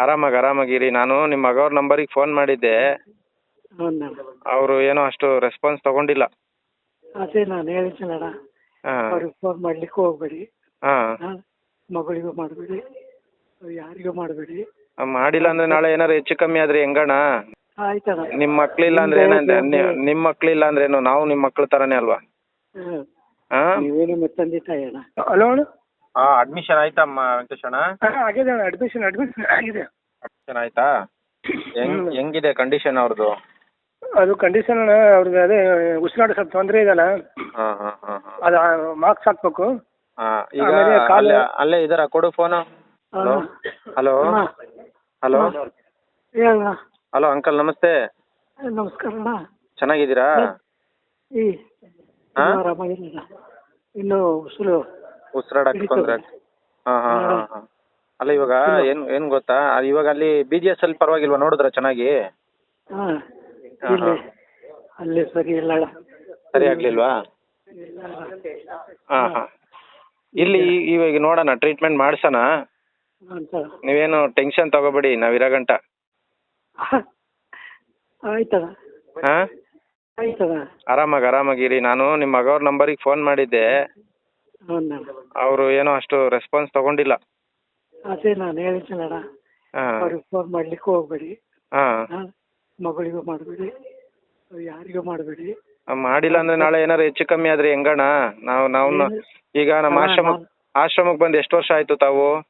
ಆರಾಮಾಗಿ ಆರಾಮಾಗಿರಿ ನಾನು ನಿಮ್ಮ ಮಗವ್ರ ನಂಬರಿಗೆ ಫೋನ್ ಮಾಡಿದ್ದೆ. ಅವರು ಏನೋ ಅಷ್ಟು ರೆಸ್ಪಾನ್ಸ್ ತಗೊಂಡಿಲ್ಲ. ಅದೇ ನಾನು ಹೇಳಿದ್ನಲ್ಲ ಹಾಂ. ಅವ್ರಿಗೆ ಫೋನ್ ಮಾಡ್ಲಿಕ್ಕೆ ಹೋಗ್ಬೇಡಿ. ಹಾಂ. ಹಾಂ. ಮಗಳಿಗೂ ಮಾಡಬೇಡಿ. ಯಾರಿಗೂ ಮಾಡಬೇಡಿ. ಮಾಡಿಲ್ಲ ಅಂದ್ರೆ ನಾಳೆ ಏನಾರು ಹೆಚ್ಚು ಕಮ್ಮಿ ಆದ್ರೆ ಹೆಂಗಣ್ಣ? ಆಯ್ತಣ್ಣ. ನಿಮ್ಮ ಮಕ್ಳಿಲ್ಲ ಅಂದ್ರೆ ಏನಂತೆ? ನಿಮ್ಮ ಮಕ್ಳಿಲ್ಲ ಅಂದ್ರೆ ನಾವು ನಿಮ್ಮ ಮಕ್ಳ ಥರನೇ ಅಲ್ವಾ? ಹಾಂ ಹಾಂ? ನೀವೇ ನಿಮ್ಮ ತಂದೆ ತಾಯಿ ಅಣ್ಣ. ಹಲೋ ಹಾಂ ಅಡ್ಮಿಷನ್ ಆಯ್ತಮ್ಮ ವೆಂಕಟೇಶಣ್ಣ? ಆಗಿದೆ ಅಣ್ಣ. ಅಡ್ಮಿಷನ್ ಅಡ್ಮಿಷನ್ ಆಗಿದೆ. ಅಡ್ಮಿಷನ್ ಆಯ್ತಾ? ಹೆಂಗ್ ಹೆಂಗಿದೆ ಕಂಡೀಷನ್ ಅವ್ರದ್ದು ಅದು ಕಂಡೀಷನ್ ಅಣ್ಣ ಅವ್ರಿಗೆ ಅದೇ ಉಸಿರಾಟ ಸ್ವಲ್ಪ ತೊಂದರೆ ಇದೆಯಲ್ಲ ಹಾ ಹಾ ಹಾ ಹಾಂ. ಅದು ಮಾರ್ಕ್ಸ್ ಹಾಕ್ಬೇಕು. ಹಾಂ ಈಗ ಆಮೇಲೆ ಕಾಲು- ಅಲ್ಲೇ ಅಲ್ಲೇ ಇದಾರ ಕೊಡು phone hello hello hello hello uncle ನಮಸ್ತೆ. ನಮಸ್ಕಾರ ಅಣ್ಣ. ಚೆನ್ನಾಗಿದ್ದೀರಾ? ಈ ಹಾ? ಆರಾಮಾಗಿಲ್ಲ ಇನ್ನು ಉಸುಲು ಉಸಿರಾಡಕ್ಕೆ ತೊಂದ್ರೆ ಹಾ ಹಾ ಹಾ ಹಾ. ಅಲ್ಲ ಇವಾಗ ಏನು ಏನು ಗೊತ್ತಾ? ಇವಾಗ ಅಲ್ಲಿ ಬಿ ಜಿ ಎಸ್ ಅಲ್ಲಿ ಪರವಾಗಿಲ್ವಾ ನೋಡಿದ್ರ ಚೆನ್ನಾಗಿ? ಹಾಂ ಹಾ, ಇಲ್ಲಿ ಹಾ. ಅಲ್ಲಿ ಸರಿ ಇಲ್ಲ ಅಣ್ಣ ಸರಿ ಆಗ್ಲಿಲ್ವಾ? ಹಾ ಹಾ. ಹಾಂ ಹಾಂ ಇಲ್ಲಿ ಇವಾಗ ನೋಡೋಣ ಟ್ರೀಟ್ಮೆಂಟ್ ಮಾಡ್ಸೋಣ. ಅಂತ ನೀವೇನು ಟೆನ್ಷನ್ ತಗೋಬೇಡಿ ನಾವ್ ಇರೋ ಗಂಟ ಹಾಂ? ಆರಾಮಾಗಿ ಆರಾಮಾಗಿರಿ ನಾನು ನಿಮ್ಮ ಮಗವ್ರ ನಂಬರಿಗೆ ಫೋನ್ ಮಾಡಿದ್ದೆ. ಅವರು ಏನೋ ಅಷ್ಟು ರೆಸ್ಪಾನ್ಸ್ ತಗೊಂಡಿಲ್ಲ. ಅದೇ ನಾನು ಹೇಳಿದ್ನಲ್ಲ ಹಾಂ. ಅವ್ರಿಗೆ ಫೋನ್ ಮಾಡ್ಲಿಕ್ಕೆ ಹೋಗ್ಬೇಡಿ. ಹಾಂ. ಹಾಂ ಮಗಳಿಗೂ ಮಾಡಬೇಡಿ. ಯಾರಿಗೂ ಮಾಡಬೇಡಿ. ಮಾಡಿಲ್ಲ ಅಂದ್ರೆ ನಾಳೆ ಏನಾರು ಹೆಚ್ಚು ಕಮ್ಮಿ ಆದ್ರೆ ಹೆಂಗಣ್ಣ? ನಾವು ನಾವು ಈಗ ನಮ್ಮ ಆಶ್ರಮ ನಾನು- ಆಶ್ರಮಕ್ಕೆ ಬಂದು ಎಷ್ಟು ವರ್ಷ ಆಯ್ತು ತಾವು?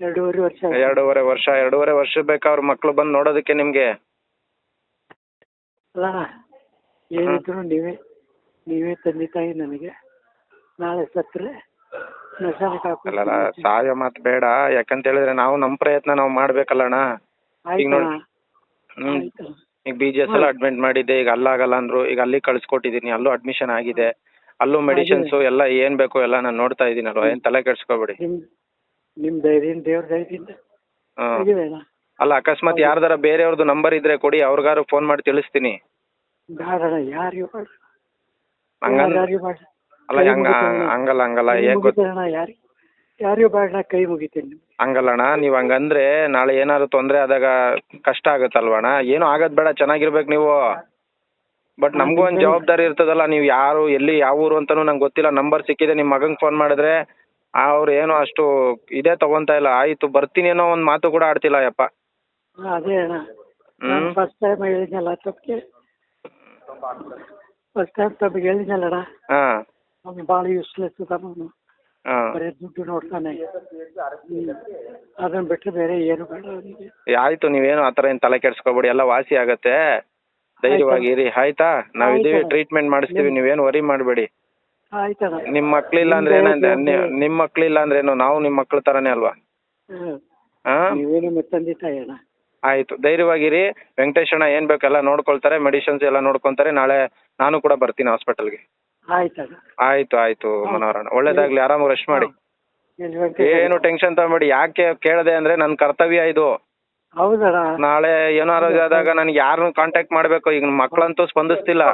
ಎರಡೂವರೆ ವರ್ಷ ಆಯ್ತು. ಎರಡೂವರೆ ವರ್ಷ ಎರಡೂವರೆ ವರ್ಷ ಬೇಕಾ ಅವ್ರ ಮಕ್ಳು ಬಂದು ನೋಡೋದಕ್ಕೆ ನಿಮ್ಗೆ? ಅಲ್ಲ ಏನಿದ್ರು ನೀವೇ ನೀವೇ ತಂದೆ ತಾಯಿ ನನಗೆ. ನಾಳೆ ಸತ್ರೆ ಹಾಕ್ಬಿಟ್ಟು ಸಾಯೋ ಮಾತು ಬೇಡ. ಯಾಕಂತ ಹೇಳಿದ್ರೆ ನಾವು ನಮ್ಮ ಪ್ರಯತ್ನ ನಾವು ಮಾಡ್ಬೇಕಲ್ಲಣ್ಣ. ಈಗ ನೋಡಿ ಹ್ಮ್. ಈಗ ಬಿ ಜಿ ಎಸ್ ಎಲ್ಲ ಅಡ್ಮಿಟ್ ಮಾಡಿದ್ದೆ ಈಗ ಅಲ್ಲಾಗಲ್ಲ ಅಂದ್ರು ಈಗ ಅಲ್ಲಿ ಕಳ್ಸ್ಕೊಟ್ಟಿದೀನಿ ಅಲ್ಲೂ ಅಡ್ಮಿಷನ್ ಆಗಿದೆ. ಅಲ್ಲೂ ಮೆಡಿಸಿನ್ಸ್ ಎಲ್ಲ ಏನ್ ಬೇಕು ಎಲ್ಲ ನಾನು ನೋಡ್ತಾ ಇದೀನಲ್ವ ಏನ್ ತಲೆ ಕೆಡ್ಸ್ಕೊಬೇಡಿ. ನಿಮ್ ನಿಮ್ ಧೈರ್ಯದಿಂದ ದೇವ್ರ ಧೈರ್ಯದಿಂದ ಹ್ಮ್ ಆಗಿದೆ ಅಣ್ಣ? ಅಲ್ಲ ಅಕಸ್ಮಾತ್ ಯಾರ್ದಾರ ಬೇರೆಯವ್ರದ್ದು ನಂಬರ್ ಇದ್ರೆ ಕೊಡಿ ಅವ್ರಿಗಾರು ಫೋನ್ ಮಾಡಿ ತಿಳಿಸ್ತೀನಿ. ಬೇಡಣ್ಣ ಯಾರಿಗೂ ಬೇಡ. ಹಂಗಂದ್ ಯಾರಿಗೂ ಬೇಡ. ಅಲ್ಲ ಹಂಗ ಹಂಗಲ್ಲ ಹಂಗಲ್ಲ ಏನ್ ಗೊತ್ತ? ಯಾರಿ ಯಾರಿಗೂ ಬೇಡ ಕೈ ಮುಗಿತೀನಿ ನಿಮ್ಗೆ. ಹಂಗಲ್ಲಣ್ಣ ನೀವ್ ಹಂಗಂದ್ರೆ ನಾಳೆ ಏನಾದ್ರು ತೊಂದ್ರೆ ಆದಾಗ ಕಷ್ಟ ಆಗುತ್ತಲ್ವಣ್ಣ ಏನು ಆಗದ್ ಬೇಡ ಚೆನ್ನಾಗಿರ್ಬೇಕು ನೀವು. ಬಟ್ ನಮಗೂ ಒಂದ್ ಜವಾಬ್ದಾರಿ ಇರ್ತದಲ್ಲ ನೀವು ಯಾರು ಎಲ್ಲಿ ಯಾವ ಊರು ಅಂತಾನು ನಂಗೆ ಗೊತ್ತಿಲ್ಲ ನಂಬರ್ ಸಿಕ್ಕಿದೆ ನಿಮ್ಮ ಮಗಂಗೆ ಫೋನ್ ಮಾಡಿದ್ರೆ ಅವ್ರು ಏನು ಅಷ್ಟು ಇದೇ ತಗೊಂತಾ ಇಲ್ಲ ಆಯ್ತು ಬರ್ತೀನಿ ಅನ್ನೋ ಒಂದು ಮಾತು ಕೂಡ ಆಡ್ತಿಲ್ಲ ಯಪ್ಪ. ಅದೇ ಅಣ್ಣ. ಹ್ಮ್. ಫಸ್ಟ್ ಟೈಮ್ ಹೇಳಿದ್ನಲ್ಲ ತಪ್ಪಿಗೆ ಫಸ್ಟ್ ಟೈಮ್ ತಮಗೆ ಹಾ. ಅವ್ನು ಭಾಳ ಯೂಸ್ಲೆಸ್ ಹಾ. ಬರೀ ದುಡ್ಡು ನೋಡ್ತಾನೆ. ಅದನ್ನ ಬಿಟ್ಟರೆ ಬೇರೆ ಏನು ಬೇಡ ಅವನಿಗೆ. ಆಯ್ತು ನೀವೇನು ಆ ಥರ ಏನು ತಲೆ ಕೆಡ್ಸ್ಕೊಬೇಡಿ. ಎಲ್ಲ ವಾಸಿ ಆಗತ್ತೆ. ಧೈರ್ಯವಾಗಿ ಇರಿ. ಆಯ್ತಾ? ನಾವ್ ಇದೀವಿ ಟ್ರೀಟ್ಮೆಂಟ್ ಮಾಡಿಸ್ತೀವಿ. ನೀವೇನು ವರಿ ಮಾಡಬೇಡಿ. ನಿಮ್ ನಿಮ್ಮ ಮಕ್ಳಿಲ್ಲ ಅಂದ್ರೆ ನಿಮ್ ನಿಮ್ಮ ಮಕ್ಳಿಲ್ಲ ಅಂದ್ರೆ ಏನು? ನಾವು ನಿಮ್ಮ ಮಕ್ಳ ತರನೇ ಅಲ್ವಾ? ಹ್ಮ್. ಹಾ? ನೀವೇ ನಿಮ್ಮ ತಂದೆ ತಾಯಿ ಅಣ್ಣ. ಆಯ್ತು. ಧೈರ್ಯವಾಗಿರಿ ವೆಂಕಟೇಶಣ್ಣ ಏನ್ ಬೇಕೆಲ್ಲ ನೋಡ್ಕೊಳ್ತಾರೆ. ಮೆಡಿಸಿನ್ಸ್ ಎಲ್ಲ ನೋಡ್ಕೊಂತಾರೆ. ನಾಳೆ ನಾನು ಕೂಡ ಬರ್ತೀನಿ ಹಾಸ್ಪಿಟಲ್ಗೆ. ಆಯ್ತು ಆಯ್ತು ಮನೋಹರಣ್ಣ. ಒಳ್ಳೇದಾಗ್ಲಿ ಆರಾಮಾಗಿ ರೆಸ್ಟ್ ಮಾಡಿ. ಏನು ಟೆನ್ಷನ್ ತಗೊಂಬೇಡಿ ಯಾಕೆ ಕೇಳದೆ ಅಂದ್ರೆ ನನ್ನ ಕರ್ತವ್ಯ ಇದು. ಹೌದಣ್ಣ. ನಾಳೆ ಏನಾರು ಆದಾಗ ನನಗೆ ಯಾರನ್ನು ಕಾಂಟ್ಯಾಕ್ಟ್ ಮಾಡ್ಬೇಕು. ಈಗ ಮಕ್ಕಳಂತೂ ಸ್ಪಂದಿಸ್ತಿಲ್ಲ.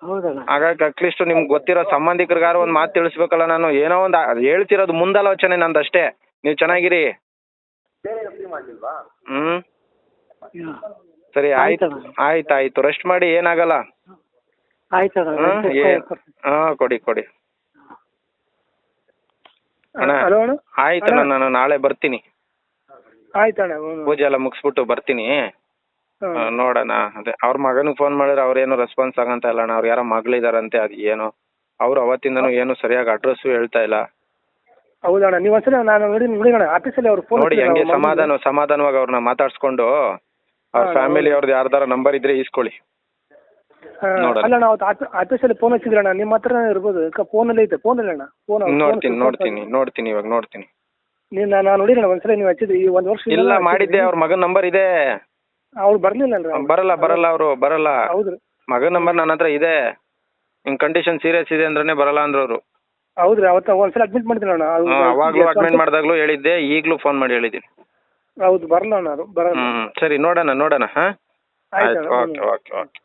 ಹೌದಣ್ಣ. ಹಾಗಾಗಿ ಅಟ್ಲೀಸ್ಟ್ ನಿಮ್ಗೆ ಗೊತ್ತಿರೋ ಸಂಬಂಧಿಕರಿಗಾರು ಒಂದು ಮಾತು ತಿಳಿಸ್ಬೇಕಲ್ಲ ನಾನು. ಏನೋ ಒಂದು ಹೇಳ್ತಿರೋದು ಮುಂದಾಲೋಚನೆ ನಂದಷ್ಟೇ. ನೀವು ಚೆನ್ನಾಗಿರಿ. ಹ್ಮ್. ಸರಿ ಆಯ್ತು. ಆಯ್ತು ಆಯ್ತು. ರೆಸ್ಟ್ ಮಾಡಿ ಏನಾಗಲ್ಲ. ಏನ್ ಹಾ ಕೊಡಿ ಕೊಡಿ. ಅಣ್ಣ ಹಲೋ ಅಣ್ಣ. ಆಯ್ತಣ್ಣ ನಾನು ನಾಳೆ ಬರ್ತೀನಿ. ಆಯ್ತಣ್ಣ ಪೂಜೆ ಎಲ್ಲ ಮುಗಿಸ್ಬಿಟ್ಟು ಬರ್ತೀನಿ. ಆ, ನೋಡೋಣ ಅದೇ ಅವ್ರ ಮಗನಿಗೆ ಫೋನ್ ಮಾಡಿದ್ರೆ ಅವ್ರೇನು ರೆಸ್ಪಾನ್ಸ್ ಆಗಂತ ಇಲ್ಲ ಅಣ್ಣ ಅವ್ರು ಯಾರೋ ಮಗಳಿದಾರಂತೆ ಅದು ಏನು? ಅವ್ರು ಅವತ್ತಿಂದನೂ ಏನು ಸರಿಯಾಗಿ ಅಡ್ರೆಸ್ಸು ಹೇಳ್ತಾ ಇಲ್ಲ. ಹೌದಣ್ಣ ನೀವು ಒಂದ್ಸಲ ನಾನು ನೋಡಿ ನೋಡಿ ಅಣ್ಣ ಆಫೀಸಲ್ಲಿ ಅವ್ರು ಫೋನ್ ನೋಡಿ ಹಂಗೆ ಸಮಾಧಾನ ಸಮಾಧಾನವಾಗಿ ಅವ್ರನ್ನ ಮಾತಾಡ್ಸ್ಕೊಂಡು ಅವ್ರ ಫ್ಯಾಮಿಲಿ ಅವ್ರದ್ದು ಯಾರ್ದಾರ ನಂಬರ್ ಇದ್ರೆ ಈಸ್ಕೊಳ್ಳಿ. ನೋಡೋಣ. ಅಲ್ಲ ನಾವು ಆಫೀಸಲ್ಲಿ ಫೋನ್ ಹಚ್ಚಿದ್ರಣ್ಣ ನಿಮ್ಮ ಹತ್ರ ಇರ್ಬೋದು. ಫೋನಲ್ಲಿ ಐತೆ ಫೋನಲ್ಲಿ ಅಣ್ಣ ಫೋನ್ ನೋಡ್ತೀನಿ ನೋಡ್ತೀನಿ ನೋಡ್ತೀನಿ ಇವಾಗ ನೋಡ್ತೀನಿ. ನೀವು ನಾನು ನೋಡಿರಣ್ಣ ಒಂದ್ಸಲ ನೀವು ಹಚ್ಚಿದ್ರಿ ಈ ಒಂದು ವರ್ಷ ಇಲ್ಲ ಮಾಡಿದ್ದೆ ಅವ್ರ ಮಗನ ನಂಬರ್ ಇದೆ. ಅವ್ರು ಬರ್ಲಿಲ್ಲಲ್ರಿ ಅವ್ರು. ಬರಲ್ಲ ಬರಲ್ಲ ಅವರು ಬರಲ್ಲ. ಹೌದ್ರಿ ಮಗನ ನಂಬರ್ ನನ್ನ ಹತ್ರ ಇದೆ. ನಿಮ್ ಕಂಡೀಷನ್ ಸೀರಿಯಸ್ ಇದೆ ಅಂದ್ರೆ ಬರಲ್ಲ ಅಂದ್ರು ಅವರು ಹೌದ್ರಿ ಅವತ್ತು ಒಂದ್ಸಲ ಅಡ್ಮಿಟ್ ಮಾಡಿದ್ರಣ್ಣ ಅಣ್ಣ ಅವಾಗ್ಲೂ ಅಡ್ಮಿಟ್ ಮಾಡಿದಾಗ್ಲೂ ಹೇಳಿದ್ದೆ ಈಗ್ಲೂ ಫೋನ್ ಮಾಡಿ ಹೇಳಿದ್ದೀನಿ. ಹೌದು ಬರಲ್ಲ ಅಣ್ಣ ಅದು ಬರಲ್ಲ. ಹ್ಮ್ ಸರಿ ನೋಡೋಣ ನೋಡೋಣ ಹಾ? ಆಯ್ತು ಓಕೆ ಓಕೆ ಓಕೆ